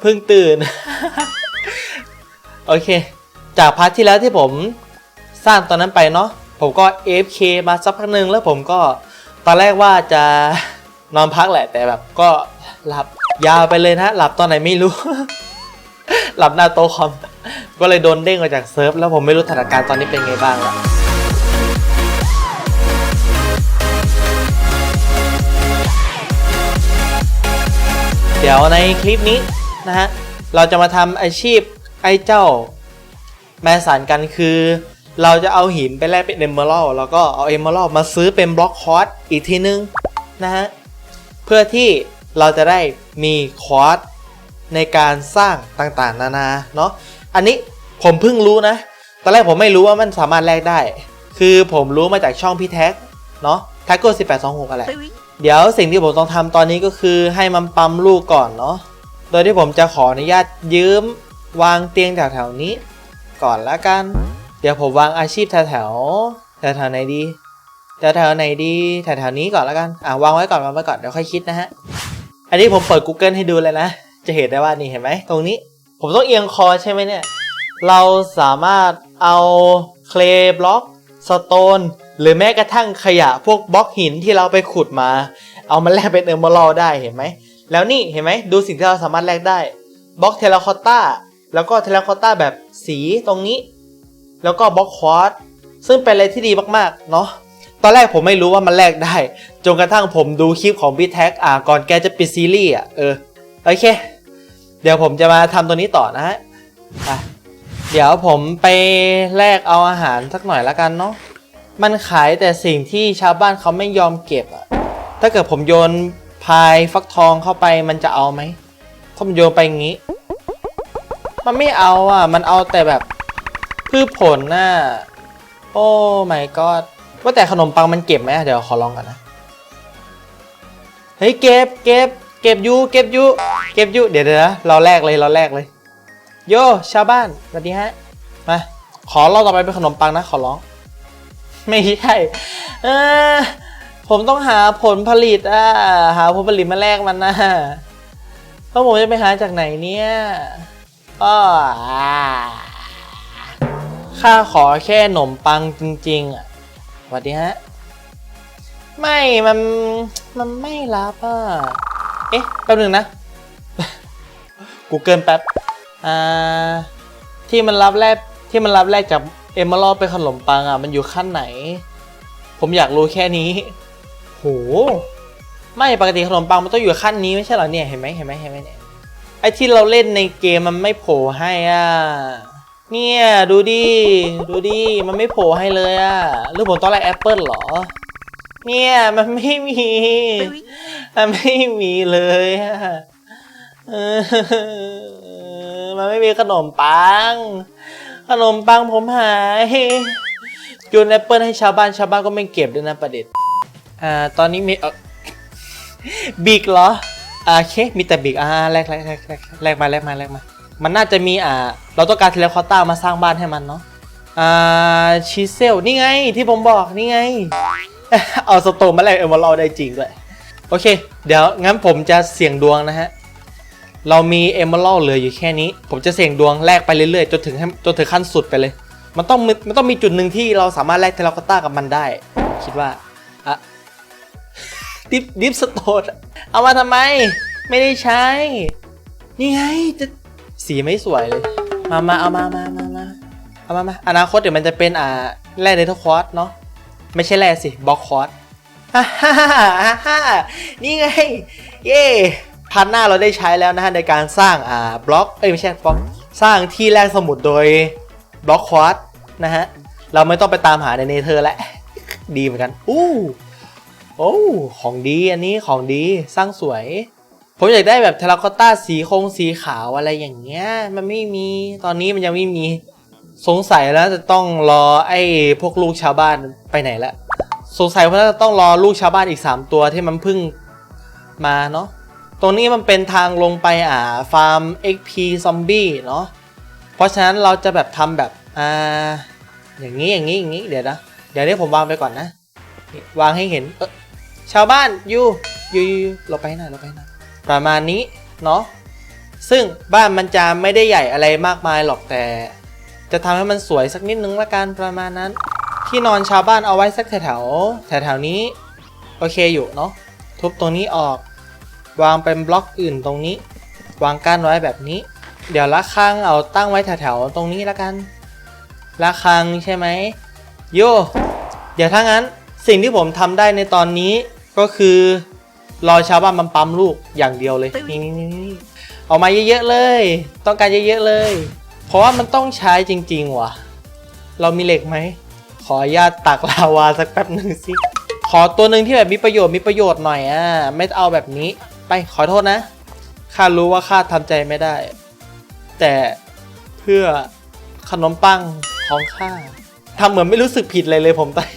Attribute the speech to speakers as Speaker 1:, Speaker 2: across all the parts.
Speaker 1: เพิ่งตื่น โอเค จากพาร์ทที่แล้วที่ผมสร้างตอนนั้นไปเนาะผมก็ AFK มาสักพักหนึ่งแล้วผมก็ตอนแรกว่าจะนอนพักแหละแต่แบบก็หลับยาวไปเลยนะ หลับตอนไหนไม่รู้ หลับหน้าโต๊ะคอม ก็เลยโดนเด้งออกจากเซิร์ฟแล้วผมไม่รู้สถานการณ์ตอนนี้เป็นไงบ้างแล้ว ดี๋ยวในคลิปนี้นะฮะเราจะมาทำอาชีพไอ้เจ้าแมสานกันคือ เราจะเอาหินไปแลกเป็นเอมเมอรัลแล้วก็เอาเอมเมอรัลมาซื้อเป็นบล็อกคอร์สอีกทีนึงนะฮะเพื่อที่เราจะได้มีคอร์สในการสร้างต่างๆ นานาเนาะอันนี้ผมเพิ่งรู้นะ ตอนแรกผมไม่รู้ว่ามันสามารถแลกได้ คือผมรู้มาจากช่องพี่แท็กเนาะแท็กโก้สิบแปดสองหกอะไร เดี๋ยวสิ่งที่ผมต้องทำตอนนี้ก็คือให้มันปั๊มลูกก่อนเนาะ โดยที่ผมจะขออนุญาตยืมวางเตียงแถวๆนี้ ก่อนละกัน เดี๋ยวผมวางอาชีพแถวๆแถวไหนดีแถวๆไหนดีแถวๆนี้ก่อนละกันอะวางไว้ก่อนวางไว้ก่อนเดี๋ยวค่อยคิดนะฮะ อันนี้ผมเปิด Google ให้ดูเลยนะ จะเห็นได้ว่านี่เห็นไหมตรงนี้ ผมต้องเอียงคอใช่ไหมเนี่ย เราสามารถเอาเคลบล็อก สโตน หรือแม้กระทั่งขยะพวกบล็อกหินที่เราไปขุดมา เอามาแลกเป็นเออร์มอลได้เห็นไหม แล้วนี่เห็นไหมดูสิ่งที่เราสามารถแลกได้บล็อกเทเลคอตตาแล้วก็เทเลคอตตาแบบสีตรงนี้ แล้วก็บล็อกควอตซึ่งเป็นอะไรที่ดีมากๆ เนาะตอนแรกผมไม่รู้ว่ามันแลกได้ จนกระทั่งผมดูคลิปของพี่แท็กอ่าก่อนแกจะปิดซีรีส์อะเออ โอเค เดี๋ยวผมจะมาทำตัวนี้ต่อนะฮะไป เดี๋ยวผมไปแลกเอาอาหารสักหน่อยละกันเนาะ มันขายแต่สิ่งที่ชาวบ้านเขาไม่ยอมเก็บอะถ้าเกิดผมโยนพายฟักทองเข้าไปมันจะเอาไหมถ้าผมโยนไปอย่างนี้ มันไม่เอาอะ มันเอาแต่แบบพืชผลน่ะ โอ้ my god ว่าแต่ขนมปังมันเก็บไหมเดี๋ยวขอลองก่อนนะ เฮ้ยเก็บเก็บเก็บยูเก็บยูเก็บยูเดี๋ยวเดี๋ยวนะเราแลกเลยเราแลกเลย โยชาวบ้านสวัสดีฮะมาขอเราต่อไปเป็นขนมปังนะขอร้อง ไม่ใช่เออผมต้องหาผลผลิตอะหาผลผลิตมาแลกมันนะแล้วผมจะไปหาจากไหนเนี่ยอ้อข้าขอแค่ขนมปังจริง ๆอะสวัสดีฮะไม่มันมันไม่รับอะเอ๊ะแป๊บหนึงนะ Google แป๊บ อ่าที่มันรับแลกที่มันรับแลกจากเอมเมอรัลเป็นขนมปังอะมันอยู่ขั้นไหน ผมอยากรู้แค่นี้ โห ไม่ปกติขนมปังมันต้องอยู่ขั้นนี้ไม่ใช่เหรอเนี่ยเห็นไหมเห็นไหมเห็นไหมเนี่ยไอที่เราเล่นในเกมมันไม่โผล่ให้อะเนี่ยดูดิดูดิมันไม่โผล่ให้เลยอะหรือผมต้องไล่แอปเปิลเหรอ เนี่ยมันไม่มีมันไม่มีเลยอะเออ มันไม่มีขนมปัง ขนมปังผมหายโยนแอปเปิลให้ชาวบ้านชาวบ้านก็ไม่เก็บด้วยนะประเด็นอ่าตอนนี้มีบิกเหรออ่าโอเคมีแต่บิกอ่าแลกแลกแลกแลกแลกมาแลกมาแลกมา มันน่าจะมีอ่า เราต้องการเทเลคอต้ามาสร้างบ้านให้มันเนาะอ่าชิเซลนี่ไงที่ผมบอกนี่ไง เอาสโตนมาแลกเอมเมอรัลได้จริงด้วย โอเค เดี๋ยวงั้นผมจะเสี่ยงดวงนะฮะ เรามีเอมเมอรัลเหลืออยู่แค่นี้ ผมจะเสี่ยงดวงแลกไปเรื่อยๆ จนถึงจนถึงขั้นสุดไปเลย มันต้องมันต้องมีจุดหนึ่งที่เราสามารถแลกเทเลคอตต้ากับมันได้ คิดว่าอะดิฟดิฟสโตนเอามาทำไม ไม่ได้ใช้ นี่ไงจะสีไม่สวยเลย มามาเอามามามามาเอามามาอนาคตเดี๋ยวมันจะเป็นอ่าแร่เนเธอร์ควอตเนาะไม่ใช่แร่สิบล็อกคอร์สฮ่าฮ่าฮ่าฮ่านี่ไง เย่ พันหน้าเราได้ใช้แล้วนะฮะในการสร้างอ่าบล็อกเอ้ยไม่ใช่บล็อกสร้างที่แลกสมุดโดยบล็อกควอร์สนะฮะเราไม่ต้องไปตามหาในเนเธอร์แล้วดีเหมือนกันอู้โอ้ของดีอันนี้ของดีสร้างสวย ผมอยากได้แบบเทราคอตต้าสีคงสีขาวอะไรอย่างเงี้ยมันไม่มีตอนนี้มันยังไม่มีสงสัยแล้วจะต้องรอไอ้พวกลูกชาวบ้านไปไหนละสงสัยว่าจะต้องรอลูกชาวบ้านอีก 3 ตัวที่มันเพิ่งมาเนาะ ตรงนี้มันเป็นทางลงไปอ่าฟาร์ม XP ซอมบี้เนาะเพราะฉะนั้นเราจะแบบทำแบบอ่าอย่างนี้อย่างนี้อย่างนี้เดี๋ยวนะเดี๋ยวนี้ผมวางไปก่อนนะวางให้เห็นเออชาวบ้านอยู่อยู่อยู่อยู่เราไปหน่อยเราไปหน่อยประมาณนี้เนาะซึ่งบ้านมันจะไม่ได้ใหญ่อะไรมากมายหรอกแต่ จะทำให้มันสวยสักนิดนึงละกันประมาณนั้น ที่นอนชาวบ้านเอาไว้สักแถวๆแถวนี้ โอเคอยู่เนาะทุบตรงนี้ออก วางเป็นบล็อกอื่นตรงนี้ วางก้านไว้แบบนี้ เดี๋ยวละครังเอาตั้งไว้แถวๆตรงนี้และกันละครังใช่ไหมโยเดี๋ยวถ้างั้นสิ่งที่ผมทำได้ในตอนนี้ก็คือรอชาวบ้านมันปั๊มลูกอย่างเดียวเลยนี่นี่นี่ออกมาเยอะๆเลย ต้องการเยอะๆเลย เพราะว่ามันต้องใช้จริงๆว่ะ เรามีเหล็กไหมขออนุญาตตักลาวาสักแป๊บหนึ่งสิขอตัวหนึ่งที่แบบมีประโยชน์มีประโยชน์หน่อยอะไม่เอาแบบนี้ ไปขอโทษนะข้ารู้ว่าข้าทำใจไม่ได้ แต่เพื่อขนมปังของข้าทำเหมือนไม่รู้สึกผิดเลยเลยผมตอน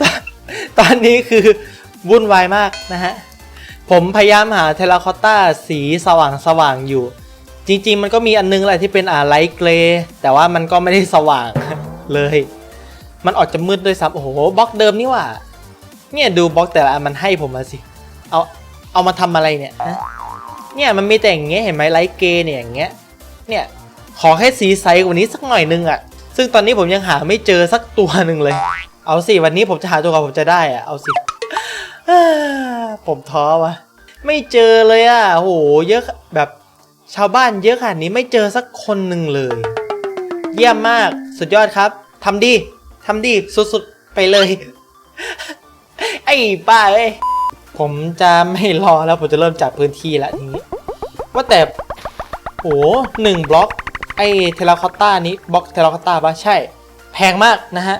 Speaker 1: ตอนตอนนี้คือวุ่นวายมากนะฮะ ผมพยายามหาเทราคอตตาสีสว่างสว่างอยู่ จริง ๆ มันก็มีอันนึงแหละที่เป็นอ่าไลท์เกรย์แต่ว่ามันก็ไม่ได้สว่างเลย มันออกจะมืดด้วยซ้ำโอ้โหบล็อกเดิมนี่ว่า เนี่ยดูบล็อกแต่ละอันมันให้ผมมาสิ เอาเอามาทำอะไรเนี่ยฮะเนี่ยมันมีแต่อย่างเงี้ยเห็นไหมไลท์เกย์เนี่ยอย่างเงี้ยเนี่ยขอแค่สีใสกว่านี้สักหน่อยนึงอะซึ่งตอนนี้ผมยังหาไม่เจอสักตัวหนึ่งเลย เอาสิวันนี้ผมจะหาตัวก่อนผมจะได้อะเอาสิ ผมท้อวะไม่เจอเลยอะโหเยอะแบบชาวบ้านเยอะขนาดนี้ไม่เจอสักคนหนึ่งเลย เยี่ยมมากสุดยอดครับทำดีทำดีสุดๆไปเลย ไอ้บ้าเอ้ย ผมจะไม่รอแล้วผมจะเริ่มจัดพื้นที่ล้วทีนี้ว่าแต่โหหนึ่งบล็อกไอเทราคอตตานี้บล็อกเทราคอตตาปะใช่ แพงมากนะฮะ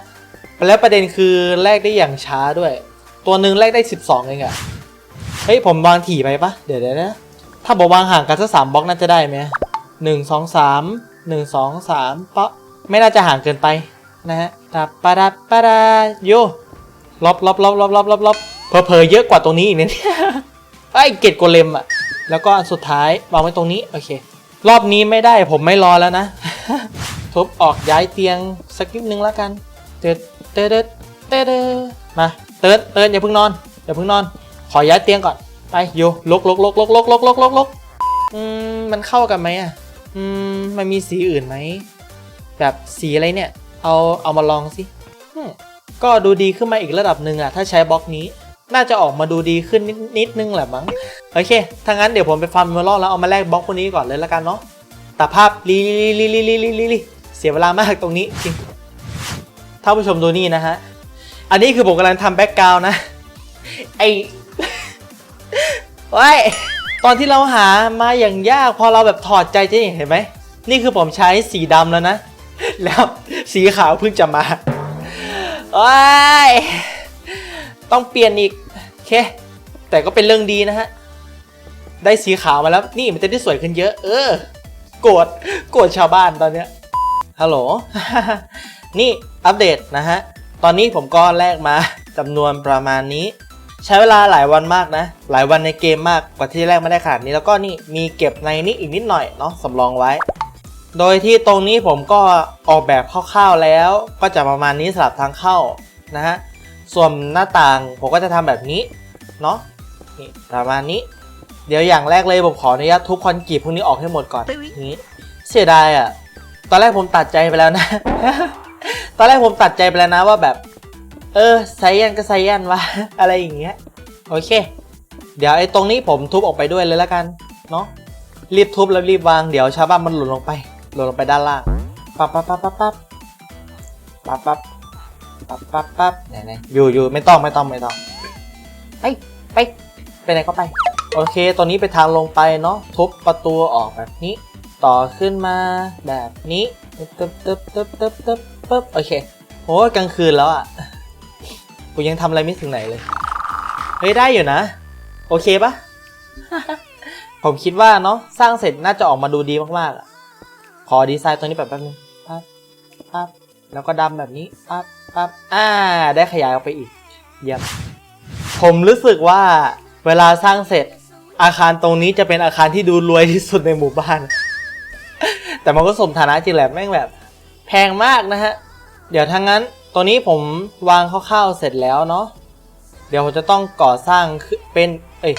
Speaker 1: แล้วประเด็นคือแลกได้อย่างช้าด้วย ตัวหนึ่งแลกได้ 12เองอะเฮ้ย ผมวางถี่ไปปะเดี๋ยวเดี๋ยวนะถ้าบอกวางห่างกันสักสามบล็อกน่าจะได้ไหมหนึ่งสองสามหนึ่งสองสามปะไม่น่าจะห่างเกินไปนะฮะตับปะดับปะดาโยลบลบลบลบลบลบลบ เพอเพอๆเยอะกว่าตรงนี้อีกเนี่ยไอ้เกตโกเลมอะแล้วก็อันสุดท้ายวางไว้ตรงนี้โอเค รอบนี้ไม่ได้ผมไม่รอแล้วนะ ทุบออกย้ายเตียงสักนิดนึงแล้วกันเติร์ดเติร์ดเติร์ดมาเติร์ดเติร์ดอย่าเพิ่งนอนอย่าเพิ่งนอน ขอย้ายเตียงก่อนไปโยลกลกลกลกลกลกลกลกลกอืมมันเข้ากันไหมอะอืมมันมีสีอื่นไหมแบบสีอะไรเนี่ย เอาเอามาลองสิก็ดูดีขึ้นมาอีกระดับหนึ่งอะถ้าใช้บล็อกนี้ น่าจะออกมาดูดีขึ้นนิดนึงแหละมั้ง โอเค ถ้างั้นเดี๋ยวผมไปฟาร์มมิวลแล้วเอามาแลกบล็อกคนนี้ก่อนเลยละกันเนาะแต่ภาพลีลีลีลีลีลีลีเสียเวลามากตรงนี้จริงท่านผู้ชมดูนี่นะฮะ อันนี้คือผมกำลังทำแบ็กกราวน์นะ ไอว้ยตอนที่เราหามาอย่างยาก พอเราแบบถอดใจจริงเห็นไหม นี่คือผมใช้สีดำแล้วนะ แล้วสีขาวเพิ่งจะมาว้าย ต้องเปลี่ยนอีกโอเค แต่ก็เป็นเรื่องดีนะฮะ ได้สีขาวมาแล้วนี่มันจะได้สวยขึ้นเยอะ เออ โกรธโกรธชาวบ้านตอนเนี้ยฮัลโหล นี่อัปเดตนะฮะ ตอนนี้ผมก็แลกมาจำนวนประมาณนี้ ใช้เวลาหลายวันมากนะ หลายวันในเกมมากกว่าที่แลกมาได้ขนาดนี้แล้วก็นี่มีเก็บในนี้อีกนิดหน่อยเนาะสำรองไว้ โดยที่ตรงนี้ผมก็ออกแบบคร่าวๆแล้ว ก็จะประมาณนี้สำหรับทางเข้านะฮะ ส่วนหน้าต่างผมก็จะทำแบบนี้เนาะนี่ประมาณนี้ เดี๋ยวอย่างแรกเลยผมขออนุญาตทุบคอนกรีตพวกนี้ออกให้หมดก่อนนี้เสียดายอะตอนแรกผมตัดใจไปแล้วนะ ตอนแรกผมตัดใจไปแล้วนะว่าแบบ เออไซยันก็ไซยันวะอะไรอย่างเงี้ยโอเค เดี๋ยวไอ้ตรงนี้ผมทุบออกไปด้วยเลยแล้วกันเนาะรีบทุบแล้วรีบวางเดี๋ยวชาวบ้านมันหล่นลงไปหล่นลงไปด้านล่างปั๊บปั๊บปั๊บปั๊บปั๊บปั๊บปั๊บ ปั๊บปั๊บปั๊บไหนไหนอยู่อยู่ไม่ต้องไม่ต้องไม่ต้องไปไปไปไหนก็ไป โอเคตอนนี้ไปทางลงไปเนาะทุบประตูออกแบบนี้ ต่อขึ้นมาแบบนี้ตึ๊บตึ๊บตึ๊บตึ๊บตึ๊บตึ๊บปึ๊บโอเคโอ้ยกลางคืนแล้วอะกูยังทำอะไรไม่ถึงไหนเลยเฮ้ยได้อยู่นะ โอเคปะผมคิดว่าเนาะสร้างเสร็จน่าจะออกมาดูดีมากๆอะขอดีไซน์ตัวนี้แบบแป๊บนึงปั๊บปั๊บแล้วก็ดำแบบนี้ปั๊บ ปั๊บอ่า ได้ขยายออกไปอีก เยี่ยม ผมรู้สึกว่าเวลาสร้างเสร็จ อาคารตรงนี้จะเป็นอาคารที่ดูรวยที่สุดในหมู่บ้าน แต่มันก็สมฐานะจริงแหละแม่งแบบ แพงมากนะฮะ เดี๋ยวทางนั้นตัวนี้ผมวางคร่าวๆเสร็จแล้วเนาะ เดี๋ยวผมจะต้องก่อสร้างขึ้นเป็น เอ้ย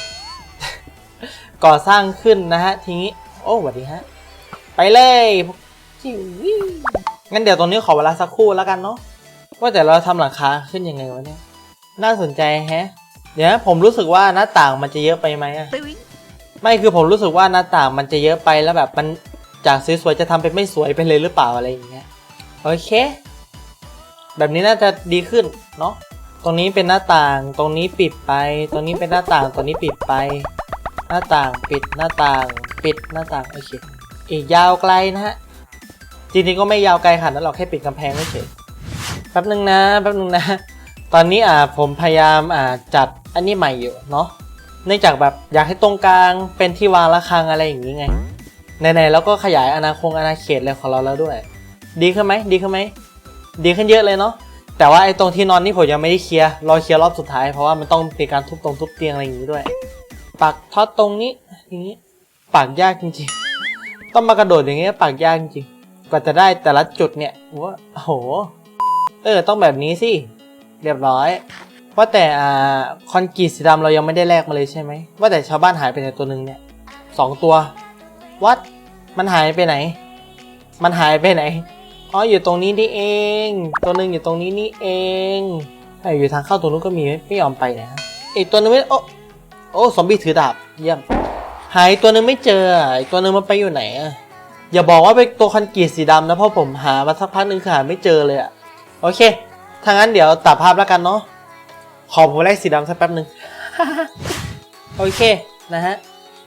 Speaker 1: ก่อสร้างขึ้นนะฮะ ทีนี้ โอ้สวัสดีฮะ ไปเลยจิวงั้นเดี๋ยวตรงนี้ขอเวลาสักครู่แล้วกันเนาะ ว่าแต่เราทำหลังคาขึ้นยังไงวะเนี่ย น่าสนใจแฮะ เดี๋ยวนะผมรู้สึกว่าหน้าต่างมันจะเยอะไปไหมอะไม่คือผมรู้สึกว่าหน้าต่างมันจะเยอะไปแล้วแบบมันจากสวยๆจะทำเป็นไม่สวยไปเลยหรือเปล่าอะไรอย่างเงี้ยโอเค แบบนี้น่าจะดีขึ้นเนาะตรงนี้เป็นหน้าต่างตรงนี้ปิดไป ตรงนี้เป็นหน้าต่างตรงนี้ปิดไป หน้าต่างปิดหน้าต่างปิดหน้าต่างโอเคอีกยาวไกลนะฮะจริงๆก็ไม่ยาวไกลขนาดนั้นหรอกแค่ปิดกำแพงเฉย แป๊บนึงนะแป๊บนึงนะ ตอนนี้อ่าผมพยายามอ่าจัดอันนี้ใหม่อยู่เนาะเนื่องจากแบบอยากให้ตรงกลางเป็นที่วางระฆังอะไรอย่างนี้ไงไหนๆแล้วก็ขยายอาณาคงอาณาเขตอะไรของเราแล้วด้วย ดีขึ้นไหมดีขึ้นไหมดีขึ้นเยอะเลยเนาะแต่ว่าไอ้ตรงที่นอนนี่ผมยังไม่ได้เคลียร์รอเคลียร์รอบสุดท้ายเพราะว่ามันต้องมีการทุบตรงทุบเตียงอะไรอย่างนี้ด้วย ปักท็อตตรงนี้อย่างนี้ปักยากจริงๆ ต้องมากระโดดอย่างเงี้ยปักยากจริงกว่าจะได้แต่ละจุดเนี่ยว่าโอ้โห เออ ต้องแบบนี้สิ เรียบร้อย ว่าแต่อ่าคอนกรีตสีดำเรายังไม่ได้แลกมาเลยใช่ไหม ว่าแต่ชาวบ้านหายไปไหนตัวหนึ่งเนี่ยสองตัว วัด มันหายไปไหน มันหายไปไหน อ๋อ อยู่ตรงนี้นี่เอง ตัวหนึ่งอยู่ตรงนี้นี่เองไอ้อยู่ทางเข้าตรงนู้นก็มีไม่ไม่ยอมไปนะอีกตัวนึงไม่โอ้โอ้ซอมบี้ถือดาบเยี่ยม หายตัวหนึงไม่เจออีกตัวนึงมันไปอยู่ไหนอะอย่าบอกว่าเป็นตัวคอนกรีตสีดำนะเพราะผมหามาสักพักหนึ่งคือหาไม่เจอเลยอะ โอเค ถ้างั้นเดี๋ยวตัดภาพแล้วกันเนาะ ขอผมแลกสีดำสักแป๊บหนึ่งโอเคนะฮะ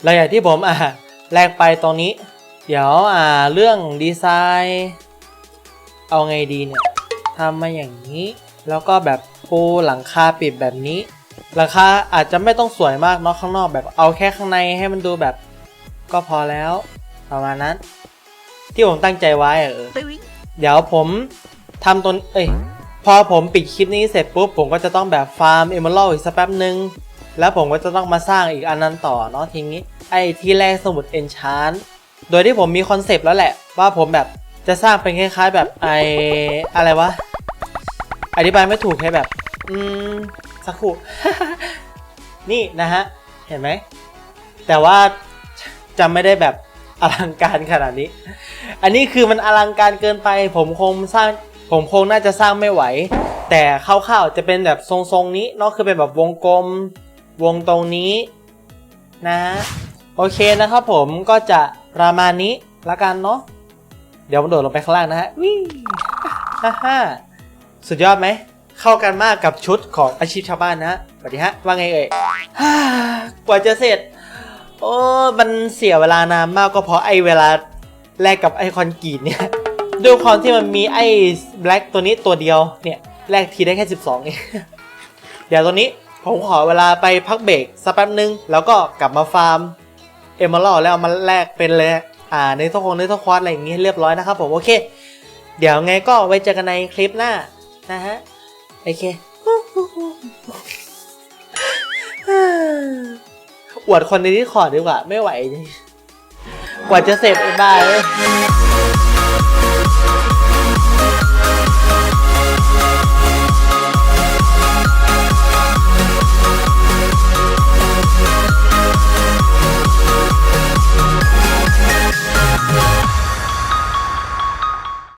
Speaker 1: แล้วอย่างที่ผมอะแลกไปตรงนี้ เดี๋ยวอ่าเรื่องดีไซน์ เอาไงดีเนี่ยทำมาอย่างนี้ แล้วก็แบบปูหลังคาปิดแบบนี้ หลังคาอาจจะไม่ต้องสวยมากเนาะข้างนอกแบบเอาแค่ข้างในให้มันดูแบบ ก็พอแล้วประมาณนั้น ที่ผมตั้งใจไว้อะเออเดี๋ยวผม ทำตัวเอ้ยพอผมปิดคลิปนี้เสร็จปุ๊บ ผมก็จะต้องแบบฟาร์มเอม a ร d อีกสักแป๊บหนึ่งแล้วผมก็จะต้องมาสร้างอีกอันนั้นต่อเนาะทีนี้ ไอ้ที่แรกสมุดเอนชานโดยที่ผมมีคอนเซปต์แล้วแหละ ว่าผมแบบจะสร้างเป็นคล้าย ๆ แบบไออะไรวะ อธิบายไม่ถูกแค่แบบ อืมสักครู่นี่นะฮะ เห็นไหม แต่ว่าจะไม่ได้แบบอลังการขนาดนี้ อันนี้คือมันอลังการเกินไป ผมคงสร้าง ผมคงน่าจะสร้างไม่ไหว แต่คร่าวๆจะเป็นแบบทรงๆนี้เนาะคือเป็นแบบวงกลม วงตรงนี้นะ โอเคนะครับผมก็จะประมาณนี้ละกันเนาะเดี๋ยวมันโดดลงไปข้างล่างนะฮะวิ่งฮ่าฮ่าสุดยอดไหม เข้ากันมากกับชุดของอาชีพชาวบ้านนะสวัสดีฮะ ว่าไงเอ่ยกว่าจะเสร็จ โอ้ มันเสียเวลานานมากก็เพราะไอ้เวลาแลกกับไอคอนกรีตเนี่ย ด้วยความที่มันมีไอ้แบล็กตัวนี้ตัวเดียวเนี่ยแลกทีได้แค่ 12เองเดี๋ยวตัวนี้ผมขอเวลาไปพักเบรกสักแป๊บนึง แล้วก็กลับมาฟาร์มเอมเมอรัลแล้วเอามาแลกเป็นเลยอ่าในทุกคนในทุกควอดอะไรอย่างงี้ให้เรียบร้อยนะครับผมโอเค เดี๋ยวไงก็ไว้เจอกันในคลิปหน้านะฮะโอเคอวดคนในที่ขอดีกว่า ไม่ไหวกว่าจะเสร็จไอ้บ้าเลย